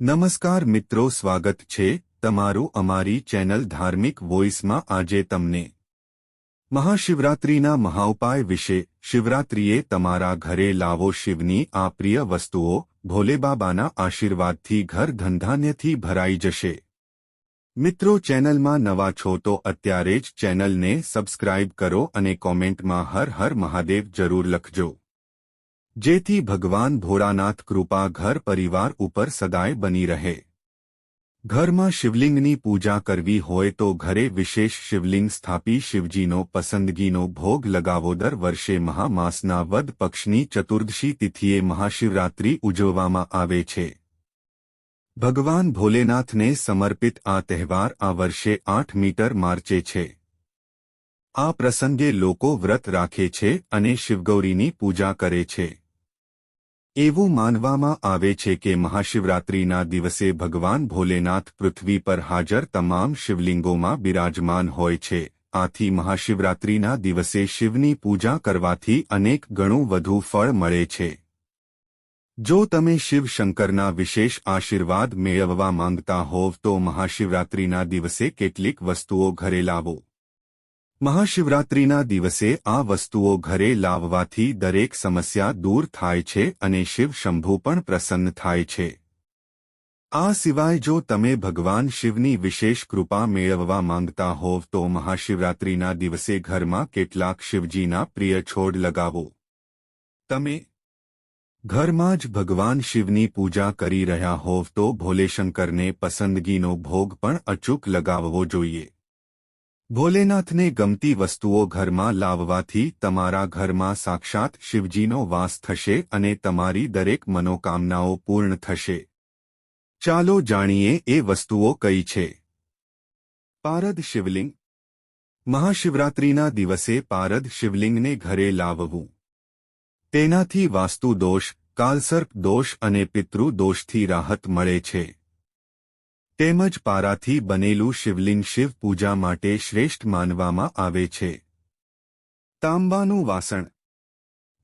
નમસ્કાર મિત્રો, સ્વાગત છે તમારું અમારી ચેનલ ધાર્મિક વોઇસમાં આજે તમને. મહાશિવરાત્રિના મહાઉપાય વિશે શિવરાત્રિએ તમારા ઘરે લાવો શિવની આ પ્રિય વસ્તુઓ ભોલેબાબાના આશીર્વાદથી ઘર ધંધાન્યથી ભરાઈ જશે. મિત્રો, ચેનલમાં નવા છો તો અત્યારે જ ચેનલને સબસ્ક્રાઇબ કરો અને કોમેન્ટમાં હર હર મહાદેવ જરૂર લખજો. જેથી ભગવાન ભોળાનાથ કૃપા ઘર પરિવાર ઉપર સદાય બની રહે. ઘરમાં શિવલિંગની પૂજા કરવી હોય તો ઘરે વિશેષ શિવલિંગ સ્થાપી શિવજીનો પસંદગીનો ભોગ લગાવો. દર વર્ષે મહામાસના વદ પક્ષની ચતુર્દશી તિથિએ મહાશિવરાત્રિ ઉજવવામાં આવે છે. ભગવાન ભોલેનાથને સમર્પિત આ તહેવાર આ વર્ષે આઠ મીટર માર્ચે છે. આ પ્રસંગે લોકો વ્રત રાખે છે અને શિવગૌરીની પૂજા કરે છે. એવું માનવામાં આવે છે કે મહાશિવરાત્રિના દિવસે ભગવાન ભોલેનાથ પૃથ્વી પર હાજર તમામ શિવલિંગોમાં બિરાજમાન હોય છે. આથી મહાશિવરાત્રિના દિવસે શિવની પૂજા કરવાથી અનેક ગણું વધુ ફળ મળે છે. જો તમે શિવ શંકરના વિશેષ આશીર્વાદ મેળવવા માંગતા હોવ તો મહાશિવરાત્રિના દિવસે કેટલીક વસ્તુઓ ઘરે લાવો. મહાશિવરાત્રિના દિવસે આ વસ્તુઓ ઘરે લાવવાથી દરેક સમસ્યા દૂર થાય છે અને શિવ શંભુ પણ પ્રસન્ન થાય છે. આ સિવાય જો તમે ભગવાન શિવની વિશેષ કૃપા મેળવવા માંગતા હોવ તો મહાશિવરાત્રિના દિવસે ઘરમાં કેટલાક શિવજીના પ્રિય છોડ લગાવો. તમે ઘરમાં જ ભગવાન શિવની પૂજા કરી રહ્યા હોવ તો ભોલેશંકરને પસંદગીનો ભોગ પણ અચૂક લગાવવો જોઈએ. ભોલેનાથને ગમતી વસ્તુઓ ઘરમાં લાવવાથી તમારા ઘરમાં સાક્ષાત શિવજીનો વાસ થશે અને તમારી દરેક મનોકામનાઓ પૂર્ણ થશે. ચાલો જાણીએ એ વસ્તુઓ કઈ છે. પારદ શિવલિંગ. મહાશિવરાત્રિના દિવસે પારદ શિવલિંગને ઘરે લાવવું. તેનાથી વાસ્તુ દોષ, કાલસર્પ દોષ અને પિતૃ દોષથી રાહત મળે છે. તેમજ પારાથી બનેલું શિવલિંગ શિવ પૂજા માટે શ્રેષ્ઠ માનવામાં આવે છે. તાંબાનું વાસણ.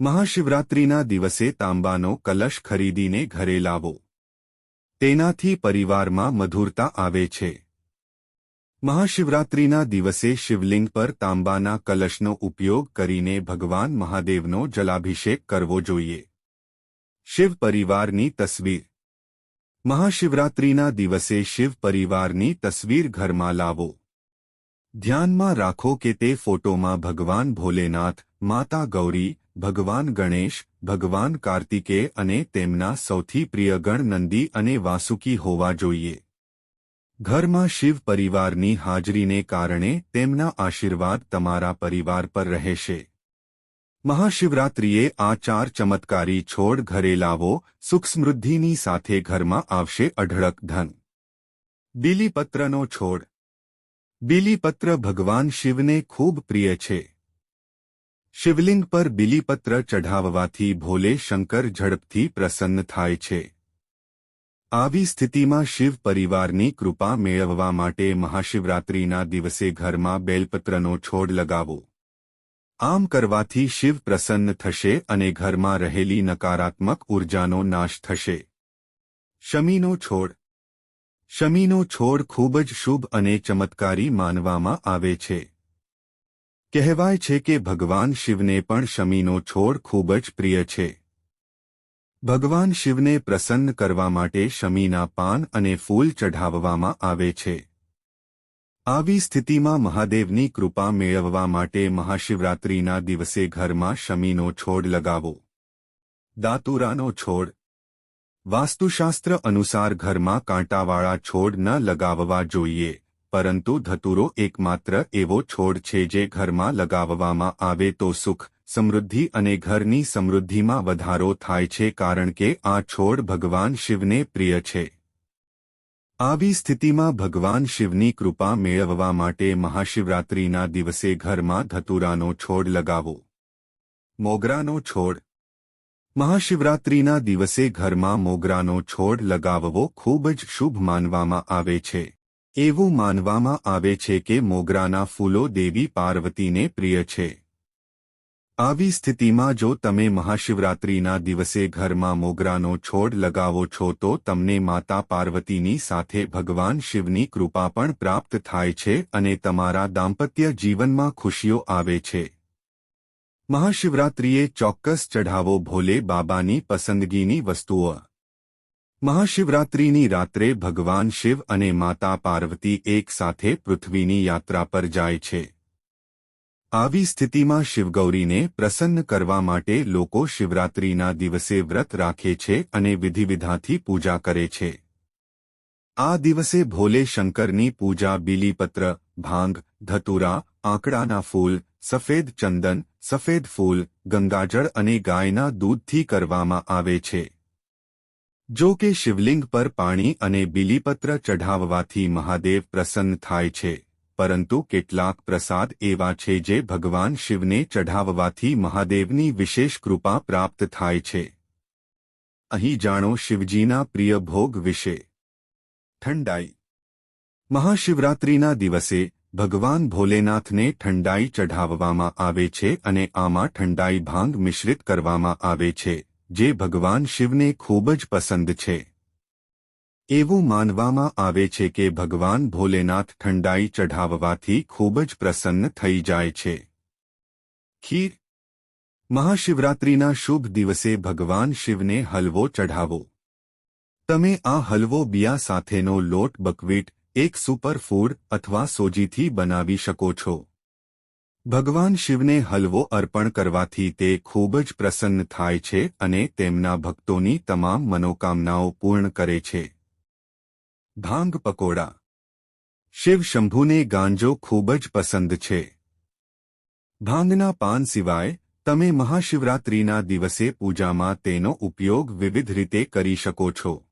મહાશિવરાત્રિના દિવસે તાંબાનો કલશ ખરીદીને ઘરે લાવો. તેનાથી પરિવારમાં મધુરતા આવે છે. મહાશિવરાત્રિના દિવસે શિવલિંગ પર તાંબાના કલશનો ઉપયોગ કરીને ભગવાન મહાદેવનો જલાભિષેક કરવો જોઈએ. શિવ પરિવારની તસવીર. મહાશિવરાત્રિના દિવસે શિવ પરિવારની તસવીર ઘરમાં લાવો. ધ્યાનમાં રાખો કે તે ફોટોમાં ભગવાન ભોલેનાથ, માતા ગૌરી, ભગવાન ગણેશ, ભગવાન કાર્તિકે અને તેમના સૌથી પ્રિય ગણ નંદી અને વાસુકી હોવા જોઈએ. ઘરમાં શિવ પરિવારની હાજરીને કારણે તેમના આશીર્વાદ તમારા પરિવાર પર રહેશે. મહાશિવરાત્રિએ આ ચાર ચમત્કારી છોડ ઘરે લાવો સુખ સમૃદ્ધિની સાથે ઘરમાં આવશે અઢળક ધન. બીલીપત્રનો છોડ. બીલીપત્ર ભગવાન શિવને ખૂબ પ્રિય છે. શિવલિંગ પર બીલીપત્ર ચઢાવવાથી ભોલે શંકર ઝડપથી પ્રસન્ન થાય છે. આવી સ્થિતિમાં શિવ પરિવારની કૃપા મેળવવા માટે મહાશિવરાત્રિના દિવસે ઘરમાં બેલપત્રનો છોડ લગાવો. આમ કરવાથી શિવ પ્રસન્ન થશે અને ઘરમાં રહેલી નકારાત્મક ઉર્જાનો નાશ થશે. શમીનો છોડ. શમીનો છોડ ખૂબ જ શુભ અને ચમત્કારી માનવામાં આવે છે. કહેવાય છે કે ભગવાન શિવને પણ શમીનો છોડ ખૂબ જ પ્રિય છે. ભગવાન શિવને પ્રસન્ન કરવા માટે શમીના પાન અને ફૂલ ચઢાવવામાં આવે છે. આવી સ્થિતિમાં મહાદેવની કૃપા મેળવવા માટે મહાશિવરાત્રિના દિવસે ઘરમાં શમીનો છોડ લગાવો. દાતુરાનો છોડ. વાસ્તુશાસ્ત્ર અનુસાર ઘરમાં કાંટાવાળા છોડ ન લગાવવા જોઈએ, પરંતુ ધતુરો એકમાત્ર એવો છોડ છે જે ઘરમાં લગાવવામાં આવે તો સુખ, સમૃદ્ધિ અને ઘરની સમૃદ્ધિમાં વધારો થાય છે કારણ કે આ છોડ ભગવાન શિવને પ્રિય છે. આવી સ્થિતિમાં ભગવાન શિવની કૃપા મેળવવા માટે મહાશિવરાત્રિના દિવસે ઘરમાં ધતુરાનો છોડ લગાવો. મોગરાનો છોડ. મહાશિવરાત્રિના દિવસે ઘરમાં મોગરાનો છોડ લગાવવો ખૂબ જ શુભ માનવામાં આવે છે. એવું માનવામાં આવે છે કે મોગરાના ફૂલો દેવી પાર્વતીને પ્રિય છે. આવી સ્થિતિમાં જો તમે મહાશિવરાત્રિના દિવસે ઘરમાં મોગરાનો છોડ લગાવો છો તો તમને માતા પાર્વતીની સાથે ભગવાન શિવની કૃપા પણ પ્રાપ્ત થાય છે અને તમારા દાંપત્ય જીવનમાં ખુશીઓ આવે છે. મહાશિવરાત્રિએ ચોક્કસ ચઢાવો ભોલે બાબાની પસંદગીની વસ્તુઓ. મહાશિવરાત્રિની રાત્રે ભગવાન શિવ અને માતા પાર્વતી એક સાથે પૃથ્વીની યાત્રા પર જાય છે. આવી સ્થિતિમાં શિવગૌરીને પ્રસન્ન કરવા માટે લોકો શિવરાત્રિના દિવસે વ્રત રાખે છે અને વિધિવિધાથી પૂજા કરે છે. આ દિવસે ભોલે શંકરની પૂજા બીલીપત્ર, ભાંગ, ધતુરા, આંકડાના ફૂલ, સફેદ ચંદન, સફેદ ફૂલ, ગંગાજળ અને ગાયના દૂધથી કરવામાં આવે છે. જો કે શિવલિંગ પર પાણી અને બીલીપત્ર ચઢાવવાથી મહાદેવ પ્રસન્ન થાય છે. પરંતુ કેટલાક પ્રસાદ એવા છે જે ભગવાન શિવને ચઢાવવાથી મહાદેવની વિશેષ કૃપા પ્રાપ્ત થાય છે. અહીં જાણો શિવજીના પ્રિય ભોગ વિશે. ઠંડાઈ. મહાશિવરાત્રિના દિવસે ભગવાન ભોલેનાથને ઠંડાઈ ચઢાવવામાં આવે છે અને આમાં ઠંડાઈ ભાંગ મિશ્રિત કરવામાં આવે છે, જે ભગવાન શિવને ખૂબ જ પસંદ છે. એવું માનવામાં આવે છે કે ભગવાન ભોલેનાથ ઠંડાઈ ચઢાવવાથી ખૂબ જ પ્રસન્ન થઈ જાય છે. ખીર. મહાશિવરાત્રિના શુભ દિવસે ભગવાન શિવને હલવો ચઢાવો. તમે આ હલવો બિયા સાથેનો લોટ, બકવીટ, એક સુપર ફૂડ અથવા સોજીથી બનાવી શકો છો. ભગવાન શિવને હલવો અર્પણ કરવાથી તે ખૂબ જ પ્રસન્ન થાય છે અને તેમના ભક્તોની તમામ મનોકામનાઓ પૂર્ણ કરે છે. ભાંગ પકોડા. શિવ શંભુને ગાંજો ખૂબ જ પસંદ છે. ભાંગના પાન સિવાય, તમે મહાશિવરાત્રિના દિવસે પૂજામાં તેનો ઉપયોગ વિવિધ રીતે કરી શકો છો.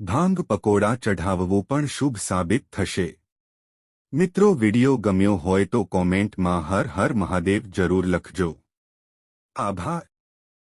ભાંગ પકોડા ચઢાવવું પણ શુભ સાબિત થશે. મિત્રો, વિડિયો ગમ્યો હોય તો કોમેન્ટમાં હર હર મહાદેવ જરૂર લખજો. આભાર.